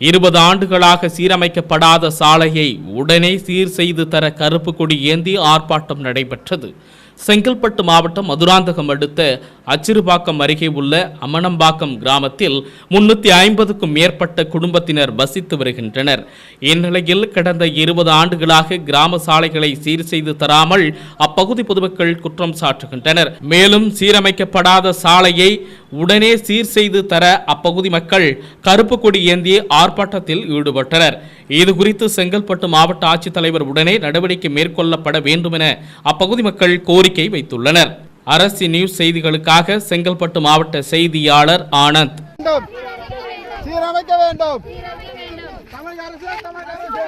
இருபது ஆண்டுகளாக சீரமைக்கப்படாத சாலையை உடனே சீர் செய்து தர கருப்பு கொடி ஏந்தி ஆர்ப்பாட்டம் நடைபெற்றது. செங்கல்பட்டு மாவட்டம் மதுராந்தகம் அடுத்த அச்சிறுபாக்கம் அருகே உள்ள அமனம்பாக்கம் கிராமத்தில் முன்னூத்தி ஐம்பதுக்கும் மேற்பட்ட குடும்பத்தினர் வசித்து வருகின்றனர். இந்நிலையில் கடந்த இருபது ஆண்டுகளாக கிராம சாலைகளை சீர் செய்து தராமல் அப்பகுதி பொதுமக்கள் குற்றம் சாட்டுகின்றனர். மேலும் சீரமைக்கப்படாத சாலையை உடனே சீர் செய்து தர அப்பகுதி மக்கள் கருப்பு கொடி ஏந்தி ஆர்ப்பாட்டத்தில் ஈடுபட்டனர். இது குறித்து செங்கல்பட்டு மாவட்ட ஆட்சித்தலைவர் உடனே நடவடிக்கை மேற்கொள்ளப்பட வேண்டும் என அப்பகுதி மக்கள் கோரிக்கை வைத்துள்ளனர். அரசு நியூஸ் செய்திகளுக்காக செங்கல்பட்டு மாவட்ட செய்தியாளர் ஆனந்த். வேண்டும். சீரமைக்க வேண்டும். தமிழக அரசு தமிழக அரசு.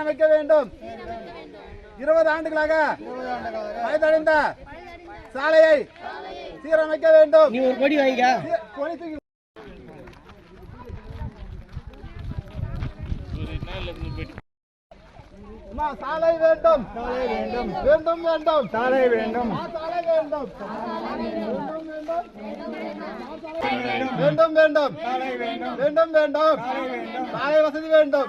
சீரமைக்க வேண்டும். இருபது ஆண்டுகளாக வயதடைந்த சாலையை சீரமைக்க வேண்டும். நீ ஒரு கொடி வைங்க சீ- கொடி தூக்கி- அம்மா, சாலை வேண்டும். சாலை வேண்டும். வேண்டும். வேண்டும் சாலை வேண்டும் சாலை வேண்டும். வேண்டும் வேண்டும். வேண்டும். வேண்டும். சாலை வசதி வேண்டும்.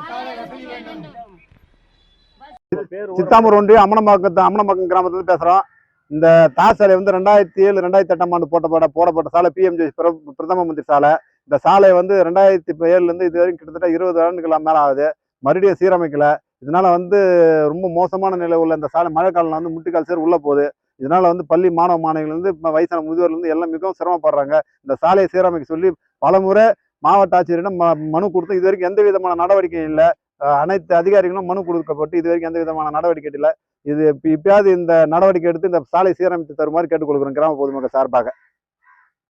சித்தாமூர் ஒன்றியம் அம்மனம்பாக்கத்து அம்மனம்பாக்கம் கிராமத்துல பேசுறோம். இந்த தார் சாலை வந்து ரெண்டாயிரத்தி ஏழு ரெண்டாயிரத்தி எட்டாம் ஆண்டு போட்டப்பட போடப்பட்ட சாலை பிஎம்ஜி பிரதம மந்திரி சாலை. இந்த சாலை வந்து ரெண்டாயிரத்தி ஏழுலேருந்து இது வரைக்கும் கிட்டத்தட்ட இருபது ஆண்டுகள் மேலே ஆகுது. மறுபடியும் சீரமைக்கல. இதனால வந்து ரொம்ப மோசமான நிலை உள்ள இந்த சாலை மழை காலம் வந்து முட்டுக்கால் சேர் உள்ள போகுது. இதனால வந்து பள்ளி மாணவ மாணவிகள்லேருந்து வயசான முதியோர்லேருந்து எல்லாம் மிகவும் சிரமப்படுறாங்க. இந்த சாலையை சீரமைக்க சொல்லி பலமுறை மாவட்ட ஆட்சியரிடம் ம- மனு கொடுத்து இது வரைக்கும் எந்த விதமான நடவடிக்கையும் இல்லை. அனைத்து அதிகாரிகளும் மனு கொடுக்கப்பட்டு இது வரைக்கும் எந்த விதமான நடவடிக்கை இல்லை இது இப்பயாவது இந்த நடவடிக்கை எடுத்து இந்த சாலை சீரமைத்து தருமாறு கேட்டுக்கொள்கிறோம் கிராம பொதுமக்கள் சார்பாக.